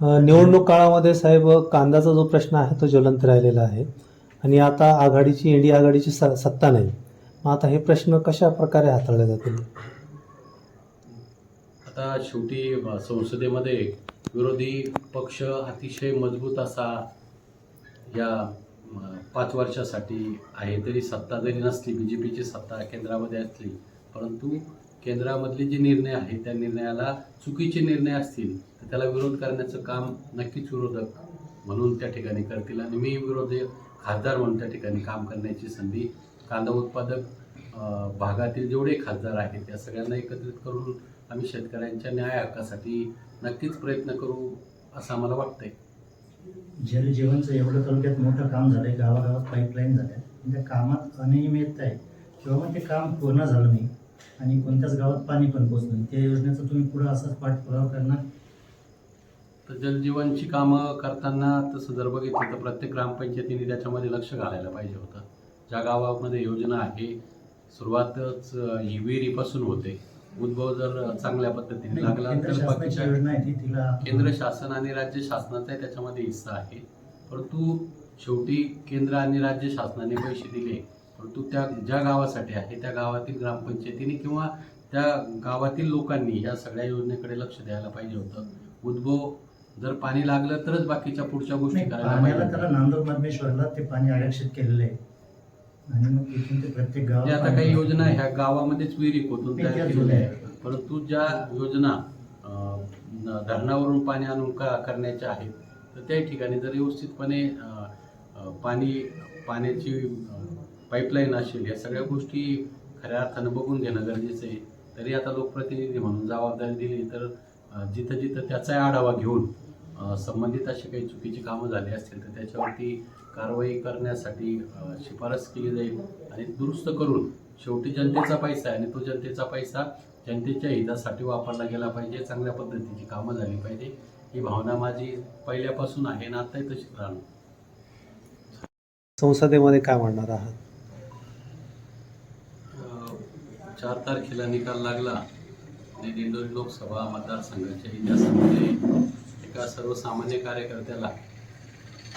निवडणूक काळामध्ये साहेब कांद्याचा जो प्रश्न आहे तो ज्वलंत राहिलेला आहे. आणि आता आघाडीची इंडिया आघाडीची स सत्ता नाही. मग आता हे प्रश्न कशा प्रकारे हाताळले जातील? आता शेवटी संसदेमध्ये विरोधी पक्ष अतिशय मजबूत असा या पाच वर्षासाठी आहे. तरी सत्ता जरी नसली बी जे पीची सत्ता केंद्रामध्ये असली परंतु केंद्रामधले जे निर्णय आहे त्या निर्णयाला चुकीचे निर्णय असतील तर त्याला विरोध करण्याचं काम नक्कीच विरोधक म्हणून त्या ठिकाणी करतील. आणि मी विरोधी खासदार म्हणून त्या ठिकाणी काम करण्याची संधी कांदा उत्पादक भागातील जेवढे खासदार आहेत त्या सगळ्यांना एकत्रित करून आम्ही शेतकऱ्यांच्या न्याय हक्कासाठी नक्कीच प्रयत्न करू असं आम्हाला वाटतंय. जलजीवनचं एवढं तालुक्यात मोठं काम झालंय गावागावात पाईपलाईन झाल्या. त्या कामात अनियमितता आहे. किंवा मग ते काम पूर्ण झालं नाही. आणि कोणत्याच गावात पाणी पण पोचलं नाही. त्या योजनेचं तुम्ही पुढं असाच पाठपुरावा करणार? तर जलजीवनची कामं करताना तसं जर बघितलं तर प्रत्येक ग्रामपंचायतीने त्याच्यामध्ये लक्ष घालायला पाहिजे होतं. ज्या गावामध्ये योजना आहे सुरुवातच ही विहिरीपासून होते. उद्भव जर चांगल्या पद्धतीने लागला केंद्र तर शासनाची बाकीच्या केंद्र शासन आणि राज्य शासनाचाही त्याच्यामध्ये हिस्सा आहे. परंतु शेवटी केंद्र आणि राज्य शासनाने पैसे दिले. परंतु त्या ज्या गावासाठी आहे त्या गावातील ग्रामपंचायतीने किंवा त्या गावातील लोकांनी या सगळ्या योजनेकडे लक्ष द्यायला पाहिजे होतं. उद्भव जर पाणी लागलं तरच बाकीच्या पुढच्या गोष्टी करायला पाहिजे. त्याला नांदूर मधमेश्वरला ते पाणी आरक्षित केलेलं आहे. आणि मग तिथून ते प्रत्येक गावात आता काही. योजना ह्या गावामध्येच विहिरी नाही, तयार त्या केलेल्या आहेत. परंतु ज्या योजना धरणावरून पाणी आणून का करण्याच्या आहेत तर त्या ठिकाणी जर व्यवस्थितपणे पाणी पाण्याची पाईपलाईन असेल या सगळ्या गोष्टी खऱ्या अर्थानं बघून घेणं गरजेचं आहे. तरी आता लोकप्रतिनिधी म्हणून जबाबदारी दिली तर जिथं जिथं त्याचाही आढावा घेऊन संबंधित अशी काही चुकीची कामं झाली असतील तर त्याच्यावरती कारवाई करण्यासाठी शिफारस केली जाईल आणि दुरुस्त करून शेवटी जनतेचा पैसा आहे आणि तो जनतेचा पैसा जनतेच्या हितासाठी वापरला गेला पाहिजे चांगल्या पद्धतीची कामं झाली पाहिजे. ही भावना माझी पहिल्यापासून आहे ना आताही तशीच राहणार. संसदेमध्ये काय म्हणणार आहात अं, चार तारखेला निकाल लागला आणि दिंडोरी लोकसभा मतदारसंघाच्या इतिहासामध्ये एका सर्वसामान्य कार्यकर्त्याला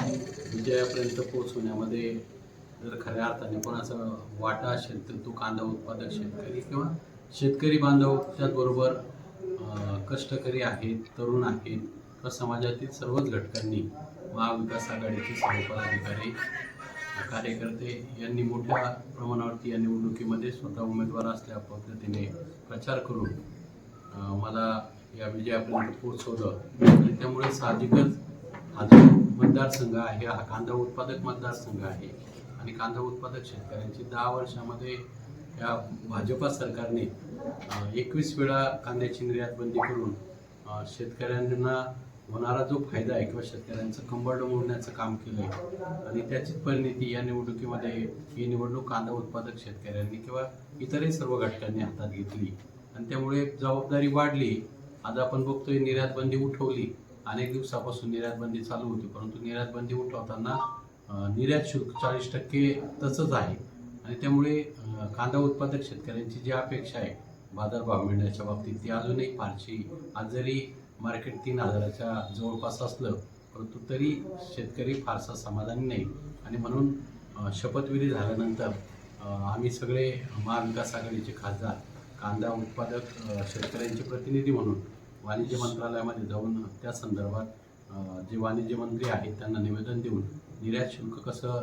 विजयापर्यंत पोहोचवण्यामध्ये जर खऱ्या अर्थाने कोणाचा वाटा असेल तर तो कांदा उत्पादक शेतकरी किंवा शेतकरी बांधव त्याचबरोबर कष्टकरी आहेत तरुण आहेत किंवा समाजातील सर्वच घटकांनी महाविकास आघाडीचे सर्व पदाधिकारी कार्यकर्ते यांनी मोठ्या प्रमाणावरती या निवडणुकीमध्ये स्वतः उमेदवार असल्या पद्धतीने प्रचार करून मला या विजयापर्यंत पोहोचवलं. आणि त्यामुळे साहजिकच हा जो मतदारसंघ आहे हा कांदा उत्पादक मतदारसंघ आहे आणि कांदा उत्पादक शेतकऱ्यांची दहा वर्षामध्ये या भाजपा सरकारने एकवीस वेळा कांद्याची निर्यात बंदी करून शेतकऱ्यांना होणारा जो फायदा आहे किंवा शेतकऱ्यांचं कंबरडं मोडण्याचं काम केलं आहे आणि त्याचीच परिणिती या निवडणुकीमध्ये ही निवडणूक कांदा उत्पादक शेतकऱ्यांनी किंवा इतरही सर्व घटकांनी हातात घेतली. आणि त्यामुळे जबाबदारी वाढली. आज आपण बघतोय निर्यात बंदी उठवली. अनेक दिवसापासून निर्यात बंदी चालू होती परंतु निर्यात बंदी उठवताना निर्यात शुल्क चाळीस टक्के तसंच आहे. आणि त्यामुळे कांदा उत्पादक शेतकऱ्यांची जी अपेक्षा आहे बाजारभाव मिळण्याच्या बाबतीत ती अजूनही फारशी आज जरी मार्केट तीन हजाराच्या जवळपास असलं परंतु तरी शेतकरी फारसा समाधानी नाही. आणि म्हणून शपथविधी झाल्यानंतर आम्ही सगळे महाविकास आघाडीचे खासदार कांदा उत्पादक शेतकऱ्यांचे प्रतिनिधी म्हणून वाणिज्य मंत्रालयामध्ये जाऊन त्या संदर्भात जे वाणिज्य मंत्री आहेत त्यांना निवेदन देऊन निर्यात शुल्क कसं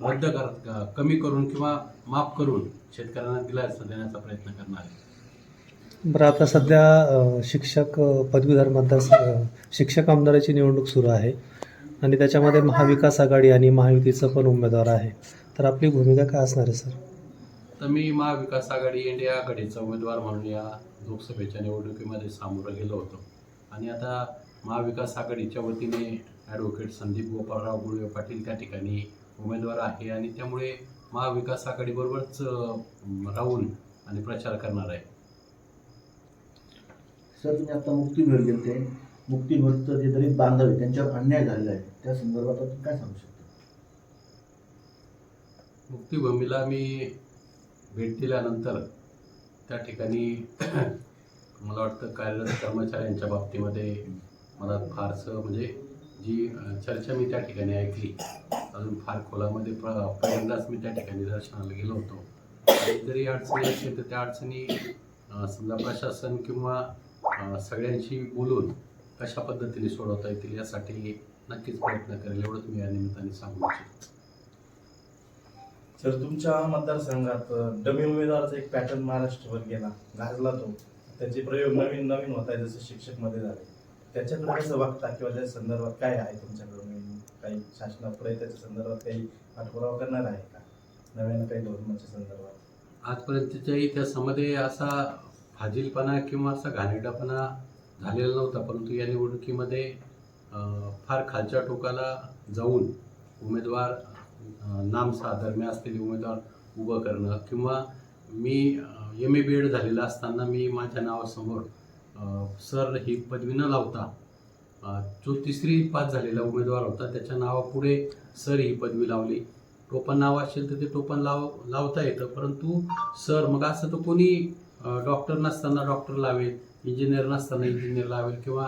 रद्द कर कमी करून किंवा माफ करून शेतकऱ्यांना दिलासा देण्याचा प्रयत्न करणार आहे. बरं आता सध्या शिक्षक पदवीधर मतदार शिक्षक आमदाराची निवडणूक सुरू आहे आणि त्याच्यामध्ये महाविकास आघाडी आणि महायुतीचं पण उमेदवार आहे. तर आपली भूमिका काय असणार आहे सर? तर मी महाविकास आघाडी इंडिया आघाडीचा उमेदवार म्हणून या लोकसभेच्या निवडणुकीमध्ये सामोरं गेलो होतो. आणि आता महाविकास आघाडीच्या वतीने ॲडव्होकेट संदीप गोपाळराव गुळवे पाटील त्या ठिकाणी उमेदवार आहे आणि त्यामुळे महाविकास आघाडीबरोबरच राहून आणि प्रचार करणार आहे. सर तुम्ही आता मुक्तीभेट गेलते मुक्तीभेटचं जे दलित बांधव आहे त्यांच्यावर अन्याय झालेला आहे. त्या संदर्भात आपण काय सांगू शकतो? मुक्तीभूमीला मी भेट दिल्यानंतर त्या ठिकाणी मला वाटतं कार्यरत कर्मचाऱ्यांच्या बाबतीमध्ये मला फारसं म्हणजे जी चर्चा मी त्या ठिकाणी ऐकली अजून फार खोलामध्ये प्र पहिल्यांदाच मी त्या ठिकाणी दर्शनाला गेलो होतो. काहीतरी जरी अडचणी असतील तर त्या अडचणी समजा प्रशासन किंवा सगळ्यांशी बोलून कशा पद्धतीने सोडवता येतील यासाठी नक्कीच प्रयत्न करेल एवढंच मी या निमित्ताने सांगू इच्छितो. सर तुमच्या मतदारसंघात डमी उमेदवाराचा एक पॅटर्न महाराष्ट्रभर गेला गाजला तो. त्याचे प्रयोग नवीन नवीन होत आहे जसे शिक्षकमध्ये झाले. त्याच्याकडे कसं बघता किंवा त्या संदर्भात काय आहे तुमच्याकडे? नवीन काही शासनापुढे त्याच्या संदर्भात काही पाठपुरावा करणार आहे का? नव्यानं काही धोरणाच्या संदर्भात? आजपर्यंतच्या इतिहासामध्ये असा फाजीलपणा किंवा असा घाणेरडापणा झालेला नव्हता परंतु या निवडणुकीमध्ये फार खालच्या टोकाला जाऊन उमेदवार अं, नामसाधर्म्य असलेले उमेदवार उभं करणं किंवा मी एम ए बी एड झालेला असताना मी माझ्या नावासमोर सर ही पदवी न लावता जो तिसरी पास झालेला उमेदवार होता त्याच्या नावापुढे सर ही पदवी लावली. टोपण नाव असेल तर ते टोपण लाव लावता येतं परंतु सर मग असं तर कोणी डॉक्टर नसताना डॉक्टर लावेल इंजिनियर नसताना इंजिनियर लावेल किंवा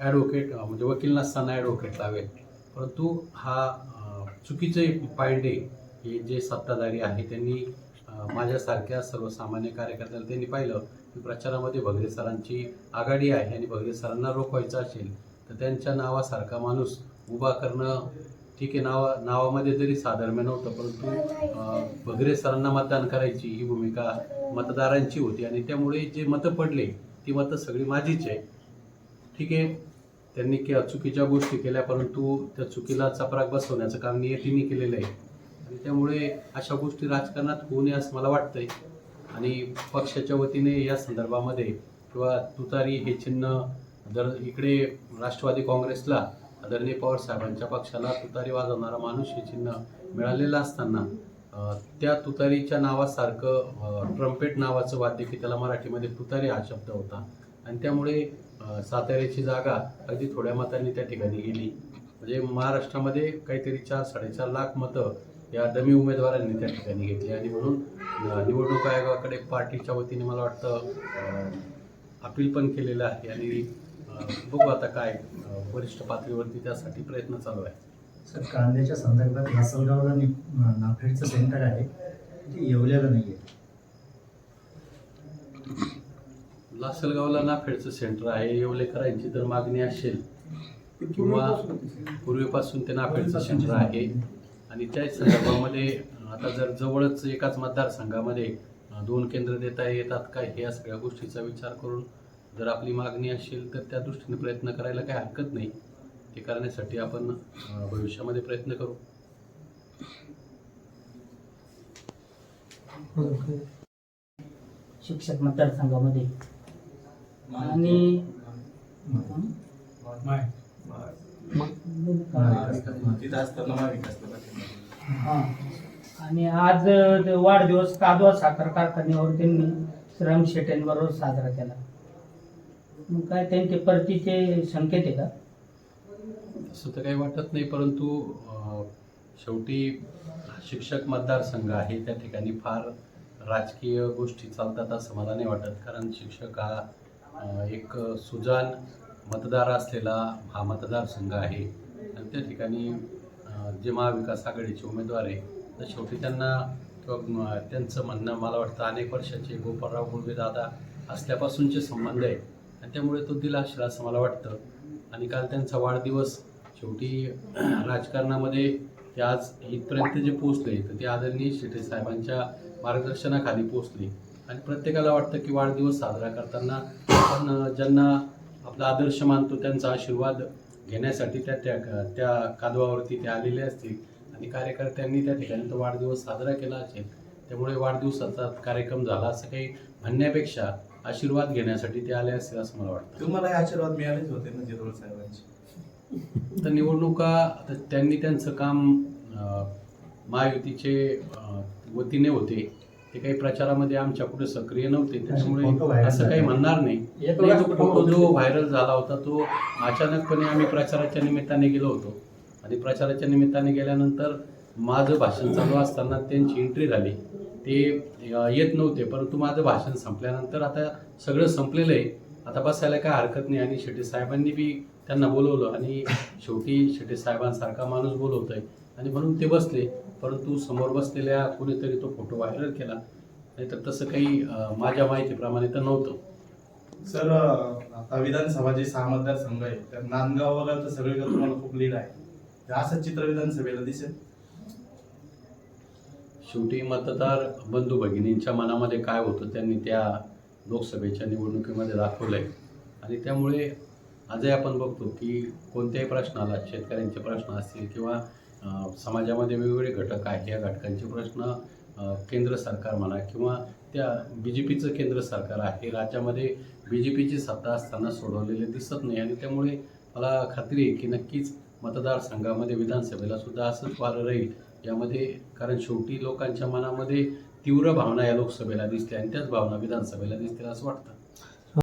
ॲडव्होकेट म्हणजे वकील नसताना ॲडव्होकेट लावेल. परंतु हा चुकीचे पायंडे हे जे सत्ताधारी आहे त्यांनी माझ्यासारख्या सर्वसामान्य कार्यकर्त्याला त्यांनी पाहिलं की प्रचारामध्ये भगरे सरांची आघाडी आहे आणि भगरे सरांना रोखवायचं असेल तर त्यांच्या नावासारखा माणूस उभा करणं ठीक आहे नावा नावामध्ये जरी साधर्म्य नव्हतं परंतु बगरे भगरे सरांना मतदान करायची ही भूमिका मतदारांची होती आणि त्यामुळे जे मतं पडले ती मतं सगळी माझीच आहे. ठीक आहे त्यांनी के चुकीच्या गोष्टी केल्या परंतु त्या चुकीला चपराक बसवण्याचं काम नियतीने केलेलं आहे. आणि त्यामुळे अशा गोष्टी राजकारणात होऊ नये असं मला वाटतंय. आणि पक्षाच्या वतीने या संदर्भामध्ये किंवा तुतारी हे चिन्ह जर इकडे राष्ट्रवादी काँग्रेसला आदरणीय पवार साहेबांच्या पक्षाला तुतारी वाजवणारा माणूस हे चिन्ह मिळालेलं असताना त्या तुतारीच्या नावासारखं ट्रम्पेट नावाचं वाद्य की त्याला मराठीमध्ये तुतारी हा शब्द होता. आणि त्यामुळे साताऱ्याची जागा अगदी थोड्या मतांनी त्या ठिकाणी गेली. म्हणजे महाराष्ट्रामध्ये काहीतरी चार साडेचार लाख मतं या डमी उमेदवारांनी त्या ठिकाणी घेतली. आणि म्हणून निवडणूक आयोगाकडे पार्टीच्या वतीने मला वाटतं अपील पण केलेलं आहे. आणि बघू आता काय वरिष्ठ पातळीवरती त्यासाठी प्रयत्न चालू आहे. सर कांद्याच्या संदर्भात लासलगावला नि- नाफेडचं सेंटर आहे ते येवल्याला नाही आहे लासलगावला नाफेडचं सेंटर आहे येवलेकरांची जर मागणी असेल किंवा पूर्वीपासून ते नाफेडचं सेंटर आहे. आणि त्या संदर्भामध्ये आता जर जवळच एकाच मतदारसंघामध्ये दोन केंद्र देता येतात काय ह्या सगळ्या गोष्टीचा विचार करून जर आपली मागणी असेल तर त्या दृष्टीने प्रयत्न करायला काही हरकत नाही. ते करण्यासाठी आपण भविष्यामध्ये प्रयत्न करू. शिक्षक मतदारसंघामध्ये. आणि आणि आज वाढदिवस कादवा साखर कारखान्यावर त्यांनी श्रम शेट्यांबरोबर साजरा केला. मग काय त्यांचे परतीचे संकेत आहे का? असं तर काही वाटत नाही परंतु शेवटी शिक्षक मतदारसंघ आहे त्या ठिकाणी फार राजकीय गोष्टी चालतात असं मला नाही वाटत. कारण शिक्षक हा एक सुजान मतदार असलेला हा मतदारसंघ आहे. आणि त्या ठिकाणी जे महाविकास आघाडीचे उमेदवार आहे तर शेवटी त्यांना किंवा म- त्यांचं म्हणणं मला वाटतं अनेक वर्षाचे गोपाळराव गुळवे दादा असल्यापासूनचे संबंध आहे आणि त्यामुळे तो दिला असेल असं मला वाटतं. आणि काल त्यांचा वाढदिवस शेवटी राजकारणामध्ये ते आज इथपर्यंत जे पोचले तर ते आदरणीय शेटे साहेबांच्या मार्गदर्शनाखाली पोचले आणि प्रत्येकाला वाटतं की वाढदिवस साजरा करताना आपण ज्यांना आपला आदर्श मानतो त्यांचा आशीर्वाद घेण्यासाठी त्या त्या त्या कादवावरती ते आलेले असतील. आणि कार्यकर्त्यांनी त्या ठिकाणी तो वाढदिवस साजरा केला असेल. त्यामुळे वाढदिवसाचा कार्यक्रम झाला असं काही म्हणण्यापेक्षा आशीर्वाद घेण्यासाठी ते आले असतील असं मला वाटतं. तुम्हाला हे आशीर्वाद मिळालेच होते ना जिरोळ साहेबांचे? तर निवडणुका त्यांनी त्यांचं काम महायुतीचे वतीने होते. ते काही प्रचारामध्ये आमच्या कुठे सक्रिय नव्हते. त्याच्यामुळे असं काही. म्हणणार नाही. फोटो जो व्हायरल झाला होता तो अचानकपणे आम्ही प्रचाराच्या निमित्ताने गेलो होतो. आणि प्रचाराच्या निमित्ताने गेल्यानंतर माझं भाषण चालू असताना त्यांची एंट्री झाली. ते येत नव्हते परंतु माझं भाषण संपल्यानंतर आता सगळं संपलेलं आहे आता बसायला काय हरकत नाही आणि शेट्टी साहेबांनी बी त्यांना बोलवलं आणि शेवटी शेट्टी साहेबांसारखा माणूस बोलवतोय. आणि म्हणून ते बसले परंतु समोर बसलेल्या कोणीतरी तो फोटो व्हायरल केला. नाहीतर तसं काही माझ्या माहितीप्रमाणे तर नव्हतं. सर आता विधानसभा जे सहा मतदारसंघ आहे त्या नांदगाव वगैरे तर सगळीकडे तुम्हाला खूप लीड आहे. असं चित्र विधानसभेला दिसेल? शेवटी मतदार बंधू भगिनींच्या मनामध्ये काय होतं त्यांनी त्या लोकसभेच्या निवडणुकीमध्ये दाखवलं आहे आणि त्यामुळे आजही आपण बघतो की कोणत्याही प्रश्नाला शेतकऱ्यांचे प्रश्न असतील किंवा समाजामध्ये वेगवेगळे घटक आहेत या घटकांचे प्रश्न केंद्र सरकार म्हणा किंवा त्या बी जे पीचं केंद्र सरकार आहे राज्यामध्ये बी जे पीची सत्ता असताना सोडवलेले दिसत नाही. आणि त्यामुळे मला खात्री आहे की नक्कीच मतदारसंघामध्ये विधानसभेला सुद्धा असंच वारं राहील. यामध्ये कारण शेवटी लोकांच्या मनामध्ये तीव्र भावना या लोकसभेला दिसल्या आणि त्याच भावना विधानसभेला दिसतील असं वाटतं.